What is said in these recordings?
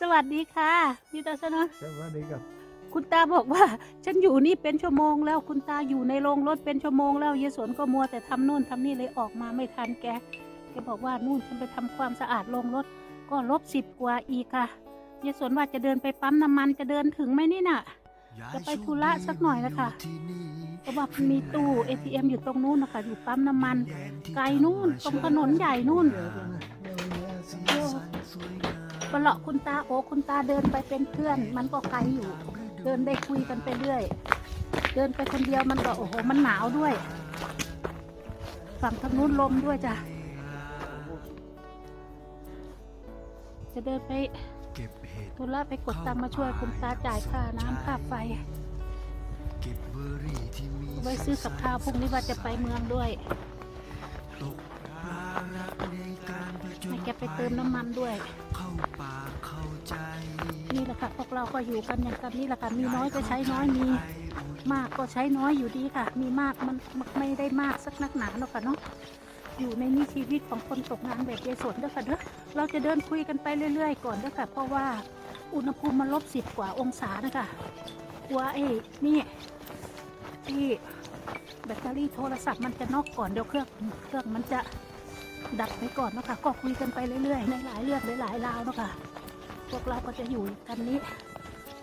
สวัสดีค่ะพี่ตาชนะสวัสดีครับ คุณตาบอกว่า ฉันอยู่นี่เป็นชั่วโมงแล้วคุณตาอยู่ในโรงรถเป็นชั่วโมงแล้วเยายสวนก็มัวแต่ทำนู่นทำนี่เลยออกมาไม่ทันแกแกบอกว่านู่นฉันไปทำความสะอาดโรงรถก็ลบสิบกว่าอีกค่ะเยายสวนว่าจะเดินไปปั๊มน้ำมันจะเดินถึงไหมนี่น่ะจะไปธุระสักหน่อยนะคะเพราะว่ามันมีตู้ ATM อยู่ตรงนู้นนะคะอยู่ปั๊มน้ำมัน ไกลนู่นตรงถนนใหญ่นู่น ปะเลาะคุณตาโอ้คุณตาเดินไปเป็นเพื่อน มันก็ไกลอยู่ เดินได้คุยกันไปเรื่อย เดินไปคนเดียวมันก็โอ้โหมันหนาวด้วย ฝั่งทางนู้นลมด้วยจ้ะจะเดินไปเก็บเห็ดธุระไปกดตังมาช่วยคุณตาจ่ายค่าน้ำค่าไฟไว้ซื้อกับข้าวพรุ่งนี้ว่าจะไปเมืองด้วยนารผจญให้แกไปเติมน้ำมันด้วย เข้าป่าเข้าใจนี่แหละค่ะพวกเราก็อยู่กันอย่างกันนี่แหละค่ะมีน้อยก็ใช้น้อยมีมากก็ใช้น้อยอยู่ดีค่ะ มีมากมันมันไม่ได้มากสักนักหนาหรอกค่ะเนาะอยู่ในนี่ชีวิตของคนตกงานแบบยายสนเด้อค่ะเด้อเราจะเดินคุยกันไปเรื่อย ๆ ก่อนเด้อค่ะ เพราะว่าอุณหภูมิมันลบสิบกว่าองศานะคะกลัวไอ้นี่ที่แบตเตอรี่โทรศัพท์มันจะนอกก่อนเดี๋ยวเครื่องเครื่องมันจะ ดับไปก่อนเนาะคะก็คุยกันไปเรื่อยๆ ในหลายเรื่องหลายๆราวเนาะค่ะ พวกเราก็จะอยู่กันนี้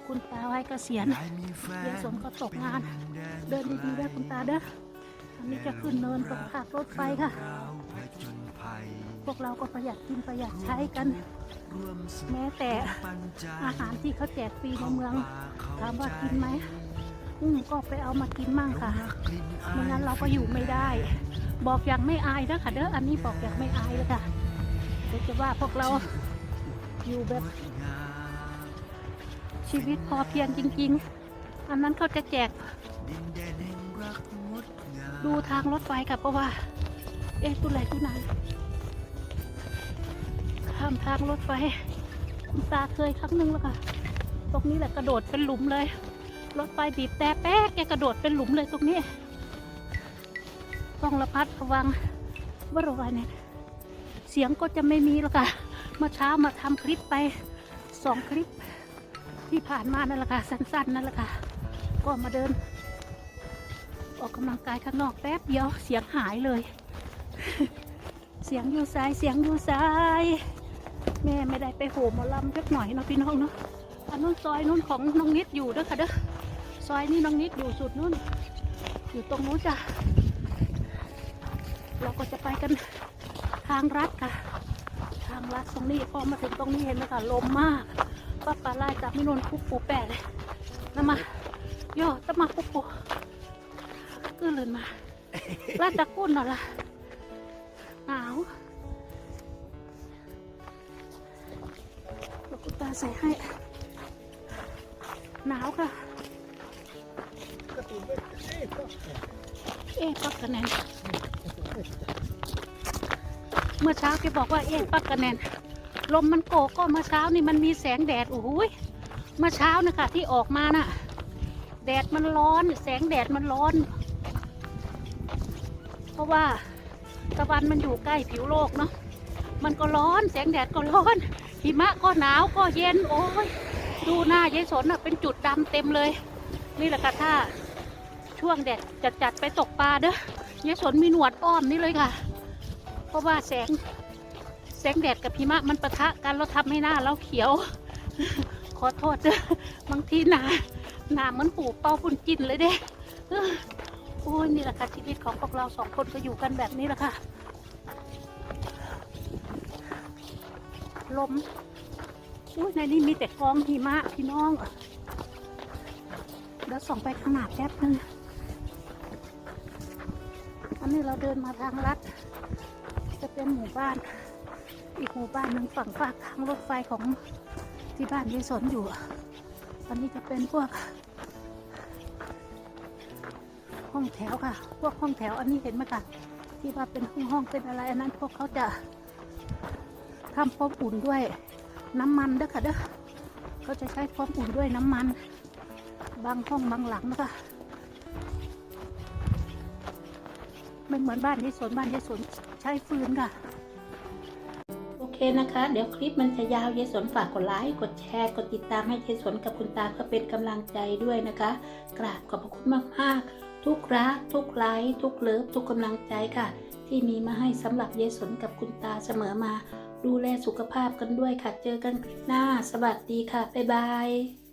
คุณตาไว้เกษียณยายมีแฟยสนก็ตกงาน เดินดีๆด้วยคุณตาเด้ออันนี้จะขึ้นเนินตรงทางรถไฟค่ะ พวกเราก็ประหยัดกินประหยัดใช้กัน แม้แต่อาหารที่เขาแจกฟรีในเมือง ถามว่ากินไหมอืมก็ไปเอามากินมั่งค่ะไม่งั้นเราก็อยู่ไม่ได้ บอกอย่างไม่อายนะค่ะเด้ออันนี้บอกอย่างไม่อายเลยค่ะเดี๋ยวจะว่าพวกเราอยู่แบบ ชีวิตพอเพียงจริง ๆ อันนั้นเขาจะแจก ดูทางรถไฟค่ะเพราะว่า เอ๊ะตุไหนตุไหนข้ามทางรถไฟคุณตาเคยครั้งหนึ่งแล้วค่ะ ตรงนี้แหละกระโดดเป็นหลุมเลย รถไฟบีบแต่แป๊กแกกระโดดเป็นหลุมเลยตรงนี้ ต้องระพัดระวังว่าระวังเนี่ยเสียงก็จะไม่มีแล้วค่ะเมื่อเช้ามาทำคลิปไปสองคลิปที่ผ่านมานั่นแหละค่ะสั้นๆนั่นแหละค่ะก็มาเดิน ออกกำลังกายข้างนอกแป๊บเดียวเสียงหายเลย เสียงอยู่ซ้ายเสียงอยู่ซ้ายแม่ไม่ได้ไปโหมหมอลำสักหน่อยเนาะพี่น้องเนาะอันนู้นซอยนู้นของน้องนิดอยู่ด้อค่ะเด้อซอยนี้น้องนิดอยู่สุดนู้นอยู่ตรงนู้นจ้ะ เราก็จะไปกันทางรัดค่ะ ทางลัดตรงนี้พอมาถึงตรงนี้เห็นไหมคะลมมากป้าปลาไล่จากมินนคุปปูแปะเลยน้ำมาโย่ตะมาคุปปูก็เลยมาลาดตะกุนเหรอยละหนาวลูกตาใส่ให้ หนาวค่ะ เอ๊ะปักคะแนน เมื่อเช้าแกบอกว่าเอ๊ะปักคะแนนลมมันโกกก็เมื่อเช้านี่มันมีแสงแดดโอ้โหเมื่อเช้านะคะที่ออกมาน่ะ แดดมันร้อน แสงแดดมันร้อน เพราะว่าตะวันมันอยู่ใกล้ผิวโลกเนาะมันก็ร้อน แสงแดดก็ร้อน หิมะก็หนาวก็เย็น โอ้ยดูหน้ายายสนอะเป็นจุดดำเต็มเลย นี่แหละค่ะถ้าช่วงแดดจัดจัดๆไปตกปลาเด้อ ยายสนมีหนวดอ้อมนี่เลยค่ะ เพราะว่าแสงแสงแดดกับหิมะมันปะทะกันแล้วทำให้หน้าเราเขียว ขอโทษเด้อบางทีหนาหนาเหมือนปูเป้าปุ่นจินเลยเด้โอ้ยนี่แหละค่ะชีวิตของพวกเราสองคนก็อยู่กันแบบนี้แหละค่ะลมอุ้ยในนี้มีแต่กองหิมะพี่น้อง เดี๋ยวส่องไปข้างหน้าแป๊บนึง อันนี้เราเดินมาทางลัด จะเป็นหมู่บ้าน อีกหมู่บ้านหนึ่งฝั่งฝากทางรถไฟของที่บ้านยายสนอยู่ อันนี้จะเป็นพวก ห้องแถวค่ะ พวกห้องแถวอันนี้เห็นไหมคะที่ว่าเป็นห้องห้องเป็นอะไร อันนั้นพวกเขาจะทำความอุ่นด้วยน้ำมันเด้อค่ะเด้อเขาจะใช้ความอุ่นด้วยน้ำมัน บางห้องบางหลังนะคะ ไม่เหมือนบ้านที่สวนบ้านที่สวนใช้ฟืนค่ะ โอเคนะคะ เดี๋ยวคลิปมันจะยาวเยสนฝากกดไลค์กดแชร์กดติดตามให้เยสนกับคุณตาเพื่อเป็นกำลังใจด้วยนะคะ กราบขอบพระคุณมากๆ ทุกรัก ทุกไลค์ทุกเลิฟทุกกำลังใจค่ะ ที่มีมาให้สำหรับเยสนกับคุณตาเสมอมา ดูแลสุขภาพกันด้วยค่ะ เจอกันคลิปหน้า สวัสดีค่ะบ๊ายบาย